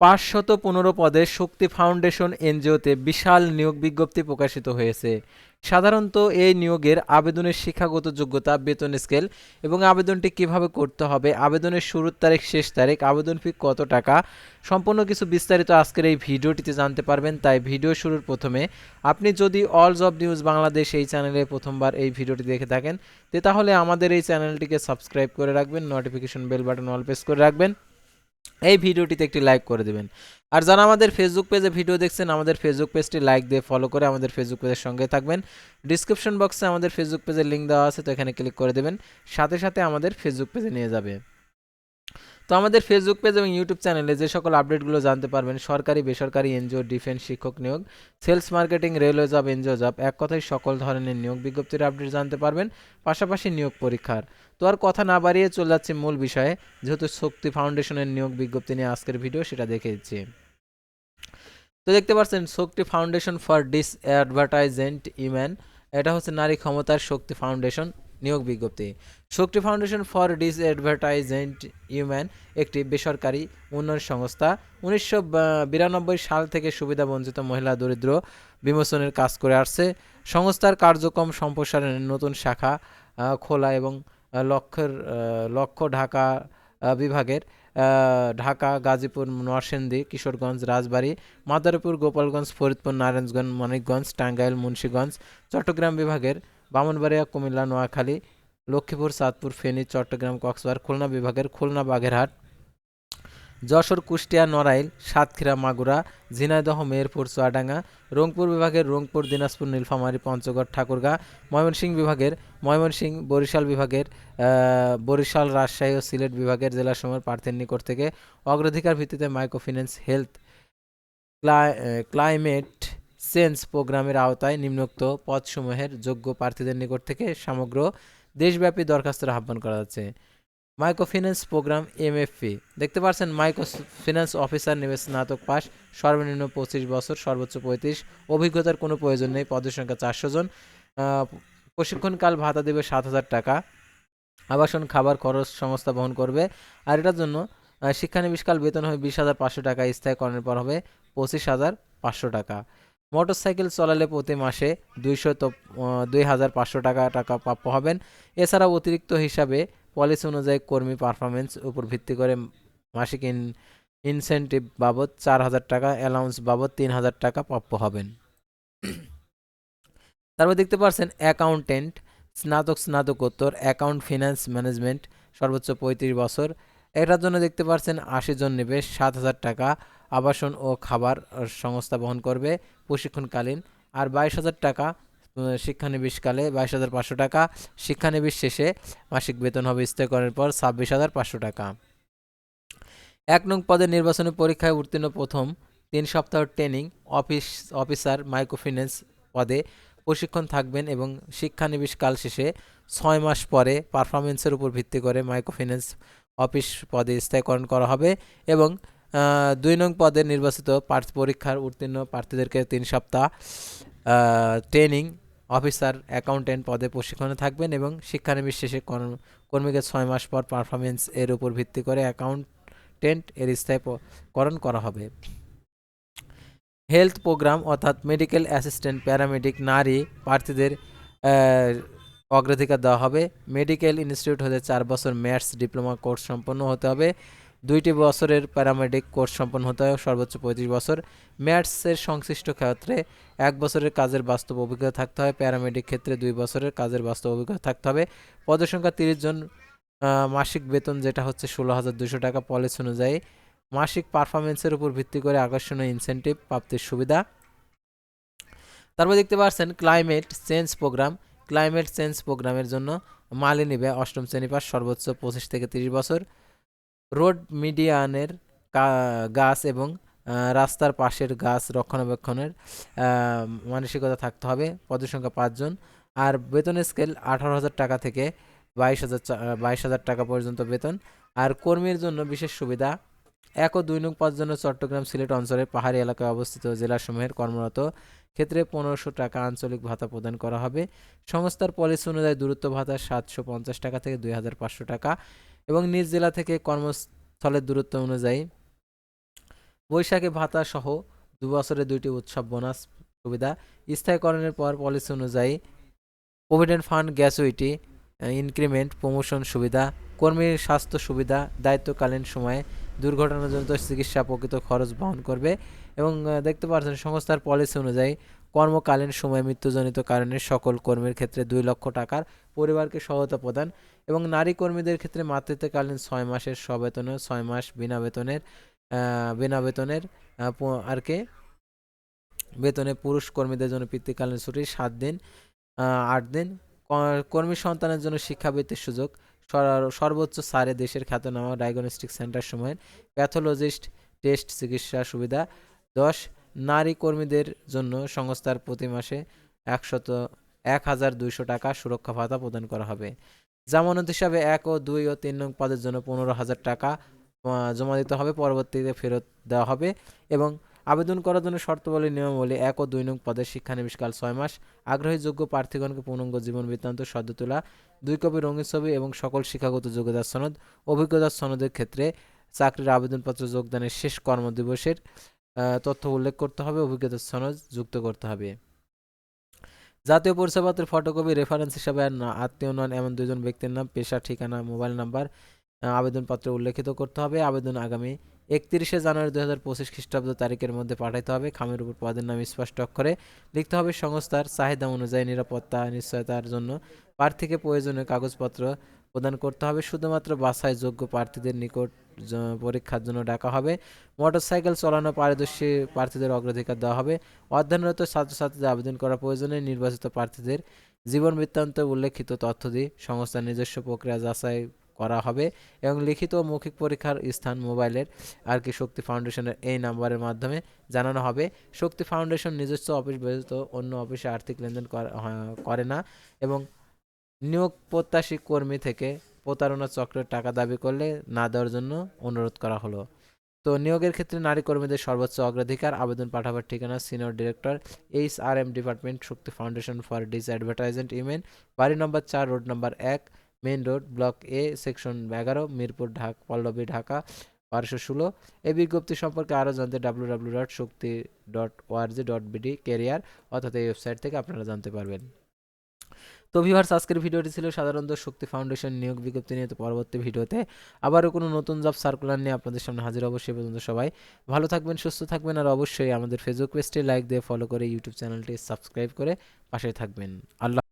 পাঁচশত পনেরো পদে শক্তি ফাউন্ডেশন এনজিওতে বিশাল নিয়োগ বিজ্ঞপ্তি প্রকাশিত হয়েছে। সাধারণত এই নিয়োগের আবেদনের শিক্ষাগত যোগ্যতা, বেতন স্কেল এবং আবেদনটি কীভাবে করতে হবে, আবেদনের শুরুর তারিখ, শেষ তারিখ, আবেদন ফি কত টাকা, সম্পূর্ণ কিছু বিস্তারিত আজকের এই ভিডিওটিতে জানতে পারবেন। তাই ভিডিও শুরুর প্রথমে আপনি যদি অল জব নিউজ বাংলাদেশ এই চ্যানেলে প্রথমবার এই ভিডিওটি দেখে থাকেন তাহলে আমাদের এই চ্যানেলটিকে সাবস্ক্রাইব করে রাখবেন notification bell button all press করে রাখবেন। এই ভিডিওটিতে একটি লাইক করে দেবেন। আর যারা আমাদের ফেসবুক পেজে ভিডিও দেখছেন, আমাদের ফেসবুক পেজটি লাইক দিয়ে ফলো করে আমাদের ফেসবুক পেজের সঙ্গে থাকবেন। ডিসক্রিপশন বক্সে আমাদের ফেসবুক পেজের লিঙ্ক দেওয়া আছে, তো এখানে ক্লিক করে দেবেন। সাথে সাথে আমাদের ফেসবুক পেজে নিয়ে যাবে। তো আমাদের ফেসবুক পেজ এবং ইউটিউব চ্যানেলে যে সকল আপডেটগুলো জানতে পারবেন, সরকারি, বেসরকারি এনজিও ডিফেন্স শিক্ষক নিয়োগ sales marketing railway job NGO job এক কথায় সকল ধরনের নিয়োগ বিজ্ঞপ্তির আপডেট জানতে পারবেন, পাশাপাশি নিয়োগ পরীক্ষার। তো আর কথা না বাড়িয়ে চলে যাচ্ছে মূল বিষয়ে। যেহেতু শক্তি ফাউন্ডেশনের নিয়োগ বিজ্ঞপ্তি নিয়ে আজকের ভিডিও, সেটা দেখে দিচ্ছি। তো দেখতে পাচ্ছেন, Shakti foundation for disadvantaged women এটা হচ্ছে নারী ক্ষমতার শক্তি ফাউন্ডেশন নিয়োগ বিজ্ঞপ্তি। Shakti foundation for disadvantaged women একটি বেসরকারি উন্নয়ন সংস্থা। উনিশশো বিরানব্বই সাল থেকে সুবিধাবঞ্চিত মহিলা দরিদ্র বিমোচনের কাজ করে আসছে। সংস্থার কার্যক্রম সম্প্রসারণের নতুন শাখা খোলা এবং আহ, লক্ষ্যের লক্ষ্য ঢাকা বিভাগের ঢাকা গাজীপুর নরসিংদী কিশোরগঞ্জ রাজবাড়ী মাদারীপুর গোপালগঞ্জ ফরিদপুর নারায়ণগঞ্জ মানিকগঞ্জ টাঙ্গাইল মুন্সীগঞ্জ চট্টগ্রাম বিভাগের বামনবাড়িয়া কুমিল্লা নোয়াখালী লক্ষ্মীপুর চাঁদপুর ফেনী চট্টগ্রাম কক্সবাজার খুলনা বিভাগের খুলনা বাগেরহাট যশোর, কুষ্টিয়া, নড়াইল, সাতক্ষীরা, মাগুরা, ঝিনাইদহ, মেহেরপুর, চুয়াডাঙ্গা, রংপুর বিভাগের রংপুর, দিনাজপুর, নীলফামারী, পঞ্চগড়, ঠাকুরগাঁ, ময়মনসিংহ বিভাগের ময়মনসিংহ, বরিশাল বিভাগের বরিশাল, রাজশাহী ও সিলেট বিভাগের জেলাসমূহের প্রার্থীর নিকট থেকে অগ্রাধিকার ভিত্তিতে মাইক্রোফিন্যান্স হেলথ ক্লাইমেট চেঞ্জ প্রোগ্রামের আওতায় নিম্নোক্ত পদসমূহের যোগ্য প্রার্থীদের নিকট থেকে সমগ্র দেশব্যাপী দরখাস্তের আহ্বান করা যাচ্ছে মাইক্রোফিন্যান্স প্রোগ্রাম এমএফপি। দেখতে পাচ্ছেন মাইক্রো ফিন্যান্স অফিসার নেবে স্নাতক পাস, সর্বনিম্ন পঁচিশ বছর, সর্বোচ্চ পঁয়ত্রিশ। অভিজ্ঞতার কোনো প্রয়োজন নেই, পদের সংখ্যা চারশো জন। প্রশিক্ষণকাল ভাতা দেবে সাত হাজার টাকা। আবাসন, খাবার, খরচ সংস্থা বহন করবে। আর এটার জন্য শিক্ষানবিশকাল বেতন হবে বিশ হাজার পাঁচশো টাকা স্থায়ীকরণের পর হবে পঁচিশ হাজার পাঁচশো টাকা। মোটরসাইকেল চলালে প্রতি মাসে দুইশো দুই হাজার পাঁচশো টাকা টাকা প্রাপ্য হবেন। এছাড়া অতিরিক্ত হিসাবে পলিসি অনুযায়ী কর্মী পারফরমেন্স উপর ভিত্তি করে মাসিক ইন ইনসেন্টিভ বাবদ চার হাজার টাকা অ্যালাউন্স বাবদ তিন হাজার টাকা প্রাপ্য হবেন। তারপর দেখতে পাচ্ছেন অ্যাকাউন্টেন্ট স্নাতক স্নাতকোত্তর অ্যাকাউন্ট ফিনান্স ম্যানেজমেন্ট সর্বোচ্চ পঁয়ত্রিশ বছর। এটার জন্য দেখতে পাচ্ছেন আশি জন নিবেশ, সাত হাজার টাকা আবাসন ও খাবার সংস্থা বহন করবে প্রশিক্ষণকালীন। আর বাইশ হাজার টাকা শিক্ষানবিশকালে বাইশ হাজার পাঁচশো টাকা। শিক্ষানবিশ শেষে মাসিক বেতন হবে স্থিরকরণের পর ছাব্বিশ হাজার পাঁচশো টাকা। এক নং পদের নির্বাচনী পরীক্ষায় উত্তীর্ণ প্রথম তিন সপ্তাহ ট্রেনিং অফিস, অফিসার, মাইক্রোফিন্যান্স পদে প্রশিক্ষণ থাকবেন এবং শিক্ষানবিশ কাল শেষে ছয় মাস পরে পারফরমেন্সের উপর ভিত্তি করে মাইক্রোফিন্যান্স অফিস পদে স্থায়ীকরণ করা হবে এবং দুই নং পদে নির্বাচিত পরীক্ষার উত্তীর্ণ প্রার্থীদেরকে তিন সপ্তাহ ট্রেনিং অফিসার অ্যাকাউন্টেন্ট পদে প্রশিক্ষণে থাকবেন এবং শিক্ষানবিশ শেষে কর্ম- কর্মীকে ছয় মাস পর পারফরমেন্স এর উপর ভিত্তি করে অ্যাকাউন্টেন্ট এর স্থায়ীকরণ করা হবে। হেলথ প্রোগ্রাম অর্থাৎ মেডিকেল অ্যাসিস্ট্যান্ট প্যারামেডিক নারী প্রার্থীদের অগ্রাধিকার দেওয়া হবে। মেডিকেল ইনস্টিটিউট হতে চার বছর ম্যাথস ডিপ্লোমা কোর্স সম্পন্ন হতে হবে। দুইটি বছরের প্যারামেডিক কোর্স সম্পন্ন হতে হবে সর্বোচ্চ পঁয়ত্রিশ বছর। ম্যাথসের সংশ্লিষ্ট ক্ষেত্রে এক বছরের কাজের বাস্তব অভিজ্ঞতা থাকতে হবে প্যারামেডিক ক্ষেত্রে দুই বছরের কাজের বাস্তব অভিজ্ঞতা থাকতে হবে। পদের সংখ্যা তিরিশ জন মাসিক বেতন যেটা হচ্ছে ষোলো হাজার দুশো টাকা পলিসি অনুযায়ী। মাসিক পারফরমেন্সের উপর ভিত্তি করে আকর্ষণীয় ইনসেন্টিভ প্রাপ্তির সুবিধা। তারপর দেখতে পাচ্ছেন climate change programme climate change প্রোগ্রামের জন্য মালি নিবে অষ্টম শ্রেণি পাস, সর্বোচ্চ পঁচিশ থেকে তিরিশ বছর। রোড মিডিয়ানের গাছ এবং রাস্তার পাশের গাছ রক্ষণাবেক্ষণের মানসিকতা থাকতে হবে পদের সংখ্যা পাঁচজন। আর বেতনের স্কেল আঠারো হাজার টাকা থেকে বাইশ হাজার বাইশ হাজার টাকা পর্যন্ত বেতন। আর কর্মীর জন্য বিশেষ সুবিধা, এক ও দুই নং পদের জন্য চট্টগ্রাম সিলেট অঞ্চলের পাহাড়ি এলাকায় অবস্থিত জেলাসমূহের কর্মরত ক্ষেত্রে পনেরোশো টাকা আঞ্চলিক ভাতা প্রদান করা হবে। সংস্থার পলিসি অনুযায়ী দূরত্ব ভাতা সাতশো পঞ্চাশ টাকা থেকে দুই হাজার পাঁচশো টাকা। এবং নিজ জেলা থেকে কর্মস্থলের দূরত্ব অনুযায়ী বৈশাখী ভাতা সহ দু বছরে দুইটি উৎসব বোনাস সুবিধা। স্থায়ীকরণের পর পলিসি অনুযায়ী provident fund gratuity increment, promotion সুবিধা কর্মীর স্বাস্থ্য সুবিধা, দায়িত্বকালীন সময়ে দুর্ঘটনাজনিত চিকিৎসা প্রকৃত খরচ বহন করবে এবং দেখতে পাচ্ছেন সংস্থার পলিসি অনুযায়ী কর্মকালীন সময় মৃত্যুজনিত কারণে সকল কর্মীর ক্ষেত্রে দুই লক্ষ টাকার পরিবারকে সহায়তা প্রদান এবং নারী কর্মীদের ক্ষেত্রে মাতৃত্বকালীন ছয় মাসের সবেতনে, ছয় মাস বিনা বেতনের বিনা বেতনের আর কি? বেতনে পুরুষ কর্মীদের জন্য পিতৃকালীন ছুটি সাত দিন আট দিন। কর্মী সন্তানের জন্য শিক্ষাবৃত্তির সুযোগ। সর্বোচ্চ সারে দেশের খ্যাতনামা ডায়াগনস্টিক সেন্টার সময়ের প্যাথোলজিস্ট, টেস্ট, চিকিৎসা সুবিধা। দশ নারী কর্মীদের জন্য সংস্থার প্রতি মাসে একশত এক হাজার দুইশো টাকা সুরক্ষা ভাতা প্রদান করা হবে। জামানত হিসাবে এক ও দুই ও তিন নং পদের জন্য পনেরো হাজার টাকা জমা দিতে হবে, পরবর্তীতে ফেরত দেওয়া হবে এবং আবেদন করার জন্য শর্তাবলী নিয়মাবলী এক ও দুই নং পদের শিক্ষানবিশকাল ছয় মাস, আগ্রহী যোগ্য প্রার্থীগণকে পূর্ণাঙ্গ জীবন বৃত্তান্ত, সদ্য তোলা, দুই কপি রঙিন ছবি এবং সকল শিক্ষাগত যোগ্যতার সনদ, অভিজ্ঞতার সনদের ক্ষেত্রে চাকরির আবেদনপত্র যোগদানের শেষ কর্মদিবসের তথ্য উল্লেখ করতে হবে, অভিজ্ঞতার সনদ যুক্ত করতে হবে। জাতীয় পরিচয়পত্রের ফটোকপি রেফারেন্স হিসাবে আত্মীয় নন এমন দুজন ব্যক্তির নাম, পেশা, ঠিকানা মোবাইল নাম্বার আবেদনপত্রে উল্লেখিত করতে হবে, আবেদন আগামী একত্রিশে জানুয়ারি দু হাজার পঁচিশ খ্রিস্টাব্দ তারিখের মধ্যে পাঠাতে হবে, খামের উপর পদের নাম স্পষ্ট অক্ষরে লিখতে হবে, সংস্থার চাহিদা অনুযায়ী নিরাপত্তা, নিশ্চয়তার জন্য প্রার্থীকে প্রয়োজনীয় কাগজপত্র প্রদান করতে হবে, শুধুমাত্র বাছাই যোগ্য প্রার্থীদের নিকট পরীক্ষার জন্য ডাকা হবে। মোটরসাইকেল চালানো পারদর্শী প্রার্থীদের অগ্রাধিকার দেওয়া হবে। অধ্যয়নরত ছাত্রছাত্রীদের আবেদন করা প্রয়োজনে নির্বাচিত প্রার্থীদের জীবন বৃত্তান্তে উল্লেখিত তথ্য দিয়ে সংস্থার নিজস্ব প্রক্রিয়া যাচাই করা হবে এবং লিখিত মৌখিক পরীক্ষার স্থান মোবাইলের আর কি শক্তি ফাউন্ডেশনের এই নাম্বারের মাধ্যমে জানানো হবে। শক্তি ফাউন্ডেশন নিজস্ব অফিস ব্যতীত অন্য অফিসে আর্থিক লেনদেন কর- করে না এবং নিয়োগ প্রত্যাশী কর্মী থেকে প্রতারণা চক্রের টাকা দাবি করলে না দেওয়ার জন্য অনুরোধ করা হলো। তো নিয়োগের ক্ষেত্রে নারী কর্মীদের সর্বোচ্চ অগ্রাধিকার আবেদন পাঠাবার ঠিকানা senior director H R M department Shakti foundation for this advertisement Yemen, বাড়ি নম্বর চার, রোড নম্বর এক, main road, block A, section এগারো, মিরপুর ঢাক, পল্লবী, ঢাকা, বারোশো ষোলো। এই বিজ্ঞপ্তি সম্পর্কে আরও জানতে W W dot Shakti dot ORG dot BD career অর্থাৎ এই ওয়েবসাইট থেকে আপনারা জানতে পারবেন। তো ভিভার্স আজকের ভিডিওটি ছিল সাধারণত শক্তি ফাউন্ডেশন নিয়োগ বিজ্ঞপ্তি নিয়ে। তো পরবর্তী ভিডিওতে আবারও কোনো নতুন জব সার্কুলার নিয়ে আপনাদের সামনে হাজির অবশ্যই পর্যন্ত সবাই ভালো থাকবেন, সুস্থ থাকবেন আর অবশ্যই আমাদের ফেসবুক পেজটি লাইক দিয়ে ফলো করে ইউটিউব চ্যানেলটি সাবস্ক্রাইব করে পাশে থাকবেন। আল্লাহ